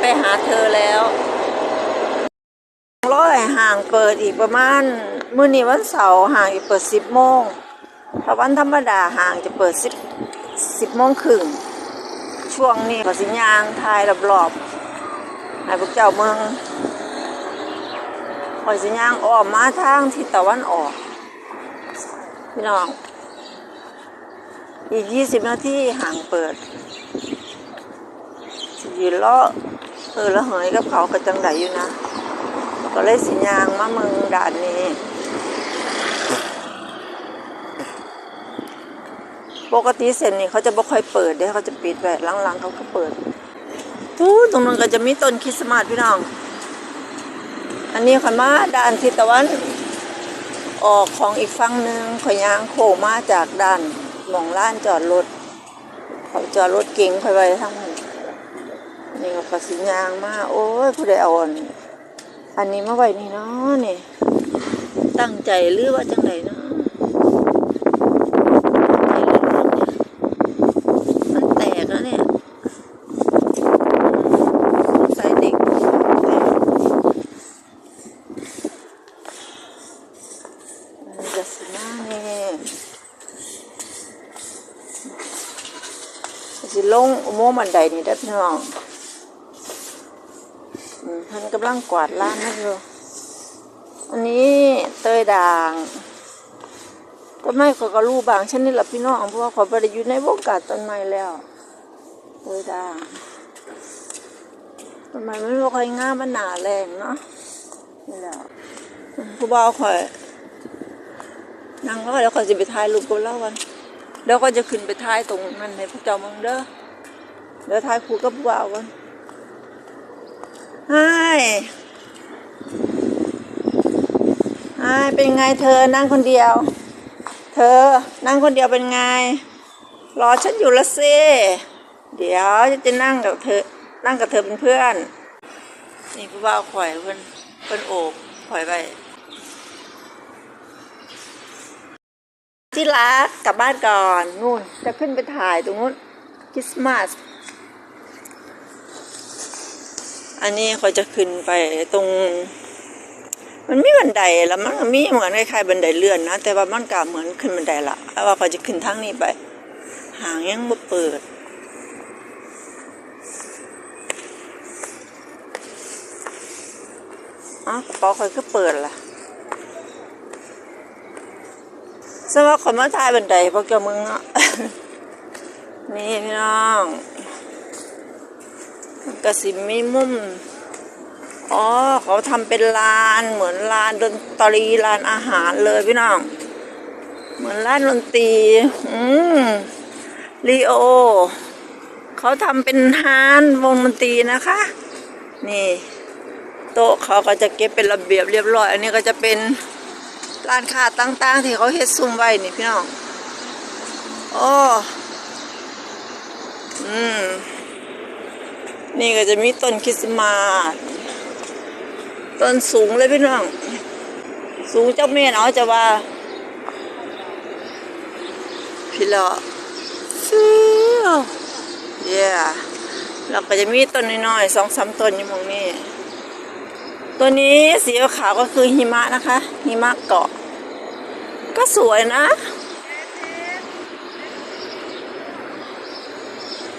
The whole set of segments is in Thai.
ไปหาเธอแล้วร้อยห่างเปิดอีกประมาณมื้อนี้วันเสาร์ห่างอีกเปิดสิบโมงถ้าวันธรรมดาห่างจะเปิดสิบสิบโมงครึ่งช่วงนี้ก็สิยางทายรอบๆให้พวกเจ้าเมืองคอยสิยางออกมาทางทิศตะวันออกพี่น้อง อีกยี่สิบนาทีห่างเปิดสิยืนล้อ เออแล้วเหยกับเขาก็จังไดอยู่นะ ก็เลยสิยางมาเมืองด่านนี้ ปกติเส้นนี้เขาจะบ่ค่อยเปิดเด้เขาจะปิดไว้หลังๆเขาก็เปิดทูตรงนั้นก็จะมีต้นคริสต์มาสพี่น้อง อันนี้ข่อยมาด่านทิศตะวัน ออกของอีกฝั่งหนึ่งขอยยางโคมาจากด่านหมองล้านจอดรถเขาจอดรถเก๋งข่อยไว้ทั้งนั้น นี่ก็กสิยางมาโอ้ยผู้ใดเอาอันอันนี้มาไว้นี่เนาะนี่ ตั้งใจหรือว่าจังไดเนาะมันแตกแล้วเนี่ยใส่เด็กมันจะสิมาเนี่ยสิลงโมงค์บันไดนี่ได้อพี่น้อง มท่านกำลังกวาดล้านนั่นอยู่อันนี้เตยด่างต้นไม้เขาก็รู้บางชนิดละพี่น้องเพราะว่าเขาไปได้อยู่ในวงการต้นไม้แล้วเตยด่างต้นไม้มันไม่ค่อยง่ามมันหนาแรงเนาะนี่แหละผู้บ่าวข่อยนั่งแล้วเดี๋ยวเขาจะไปถ่ายรูปกับเรากันเดี๋ยวก็จะขึ้นไปถ่ายตรงนั้นให้พวกเจ้ามึงเด้อเดี๋ยวถ่ายคู่กับบ่าวกัน ไฮไฮเป็นไงเธอนั่งคนเดียว เธอนั่งคนเดียวเป็นไง รอฉันอยู่ละสิเดี๋ยวจะนั่งกับเธอ นั่งกับเธอเป็นเพื่อน นี่ผู้บ่าวข่อยเพิ่อนเพิ่อนโอบข่อยไปที่รักกลับบ้านก่อนนู่นจะขึ้นไปถ่ายตรงนู้นคริสต์มาส อันนี้เขาจะขึ้นไปตรง มันมีบันไดแล้วมันมีเหมือนคล้ายๆบันไดเลื่อนนะแต่ว่ามันก็เหมือนขึ้นบันไดละแต่ว่าเขาจะขึ้นทางนี้ไป หางยังบ่เปิดอ๋อกระเป๋าคอยก็เปิดล่ะสำหรับคนมาถ่ายบันไดพวกเจ้ามึงอะนี่พี่น้อง กระสิมีมุมอ๋อเขาทำเป็นลานเหมือนลานดนตรีลานอาหารเลยพี่น้อง เหมือนร้านดนตรีอืมลีโอ เขาทำเป็นฮานวงดนตรีนะคะ นี่ โต๊ะเขาก็จะเก็บเป็นระเบียบเรียบร้อย อันนี้ก็จะเป็นร้านค้าต่างๆ ที่เขาเฮ็ดซุ่มไว้นี่พี่น้องโอ้อืม นี่ก็จะมีต้นคริสต์มาสต้นสูงเลยพี่น้อง สูงเจ้าเมียนเอาจะว่า พี่เลาะฟิวเย่แล้วก็จะมีต้นน้อยๆสองสามต้นอยู่ตรงนี้ ตัวนี้สีขาวก็คือหิมะนะคะ หิมะเกาะ ก็สวยนะ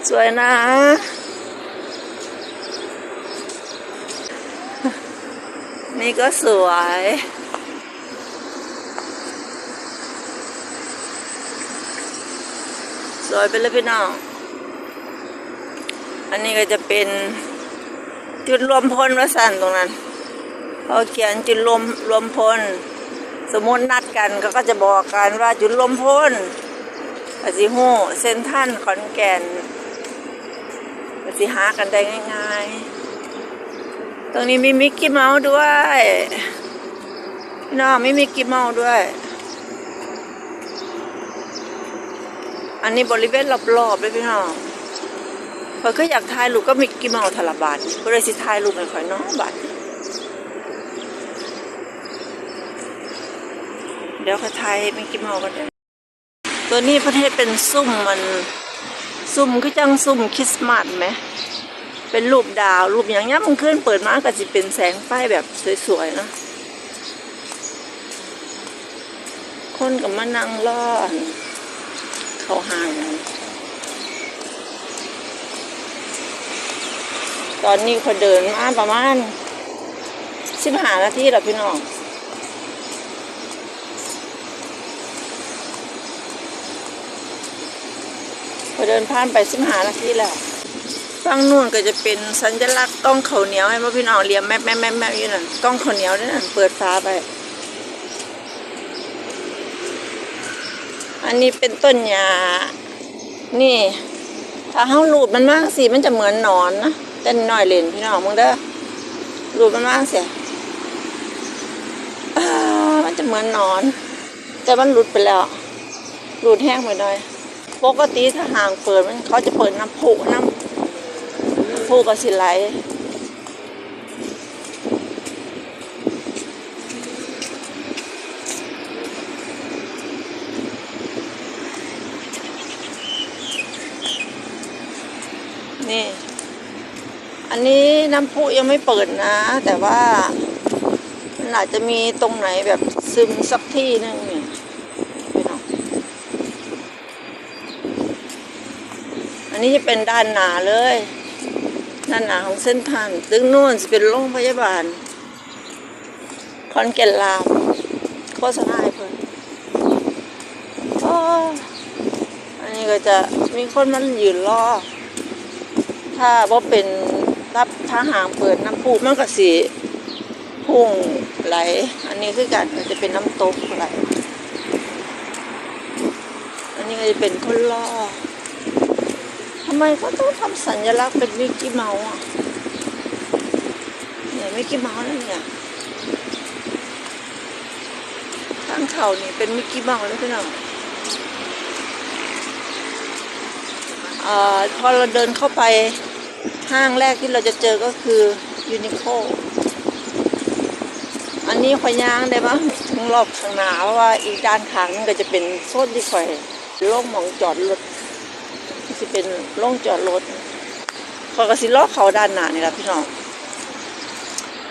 สวยนะ นี่ก็สวย สวยไปเลยพี่น้อง อันนี้ก็จะเป็นจุดรวมพลวสันตรงนั้นเขาเขียนจุดรวมรวมพล สมมตินัดกันก็ก็จะบอกกันว่าจุดรวมพลปสิหูเซนท่านขอนแก่นปสิหากันได้ง่าย ๆ ตรงนี้มีมิกกี้เมาส์ด้วยน้องไม่มีมิกกี้เมาส์ด้วย อันนี้บริเวณรอบๆเลยพี่น้องเพิ่นก็อยากถ่ายรูปก็มิกกี้เมาส์ทละบาทก็เลยสิถ่ายรูปให้ข่อยน้องบาทเดี๋ยวข่อยถ่ายมิกกี้เมาส์กันเด้ตัวนี้ประเทศเป็นซุ่มมัน ซุ่มคือจังซุ่มคริสต์มาสไหม เป็นรูปดาวรูปอย่างเงี้ยมันขึ้นเปิดมาก็จะเป็นแสงไฟแบบสวยๆนะคนกับมานั่งรอดเขาห่างตอนนี้เขาเดินมาประมาณสิบห้านาทีแล้วพี่น้องพอเดินผ่านไปสิบห้านาทีแล้ว ฝั่งนู่นก็จะเป็นสัญลักษณ์กล้องเขาเหนียวให้พ่อพี่น้องเรียมแม่แม่แม่แม่อยู่นั่นกล้องเขาเหนียวนี่นั่นเปิดฟ้าไป อันนี้เป็นต้นหญ้านี่ ถ้าเฮาลูดมันมากสิมันจะเหมือนหนอนนะเต้นหน้อยเล่นพี่น้องมึงเด้อลูดมันมากเสียมันจะเหมือนหนอน แต่มันหลุดไปแล้วหลุดแห้งไปหน่อยปกติถ้าห่างเปิดมันเขาจะเปิดน้ำพุน้ำ พุก็สิไหลนี่ อันนี้น้ำพุยังไม่เปิดนะ แต่ว่ามันอาจจะมีตรงไหนแบบซึมสักที่นึงเนี่ยพี่น้องอันนี้จะเป็นด้านหนาเลย ด้านหนาของเส้นทางตึงนู่นจะเป็นโรงพยาบาลคอนเกตลามโฆษณาให้เพิ่นอันนี้ก็จะมีคนมันยืนรอ ถ้าว่าเป็นรับทางหางเปิดน้ำพุมันก็สีพุ่งไหล อันนี้คือกันจะเป็นน้ำตกไหล อันนี้ก็จะเป็นคนรอำไมเขาต้องทำสัญลักษณ์เป็นมิกกี้เมาส์อะเนี่ยมิกกี้เมาส์นั่นเนี่ยข้างเขานี่เป็นมิกกี้เมาส์แล้วพี่น้องอ่อพอเราเดินเข้าไปห้างแรกที่เราจะเจอก็คือยูนิโคอันนี้ข่อยย่างได้ปะถึงรอบข้างหน้าเพราะว่าอีกด้านข้างนึงก็จะเป็นโซนที่ข่อยโล่งหมองจอดรถ เป็นโล่งจอดรถเขาก็สิล้อเขาด้านหน้านี่แหละพี่น้อง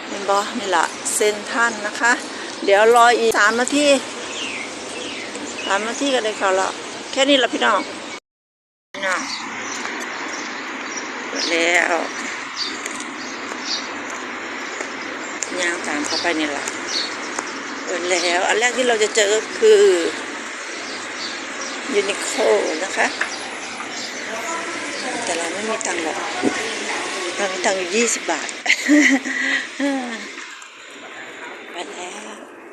เห็นบ่นี่แหละเซนทรันนะคะ เดี๋ยวรออีกสามนาทีสามนาทีก็ได้เขาล้วแค่นี้ละพี่น้องพี่น้องแล้วย่างตามเข้าไปนี่แหละเปิดแล้ว อันแรกที่เราจะเจอก็คือยูนิโคนะคะ แต่เราไม่มีตังค์หรอกเรามีตังค์อยู่ยี่สิบบาท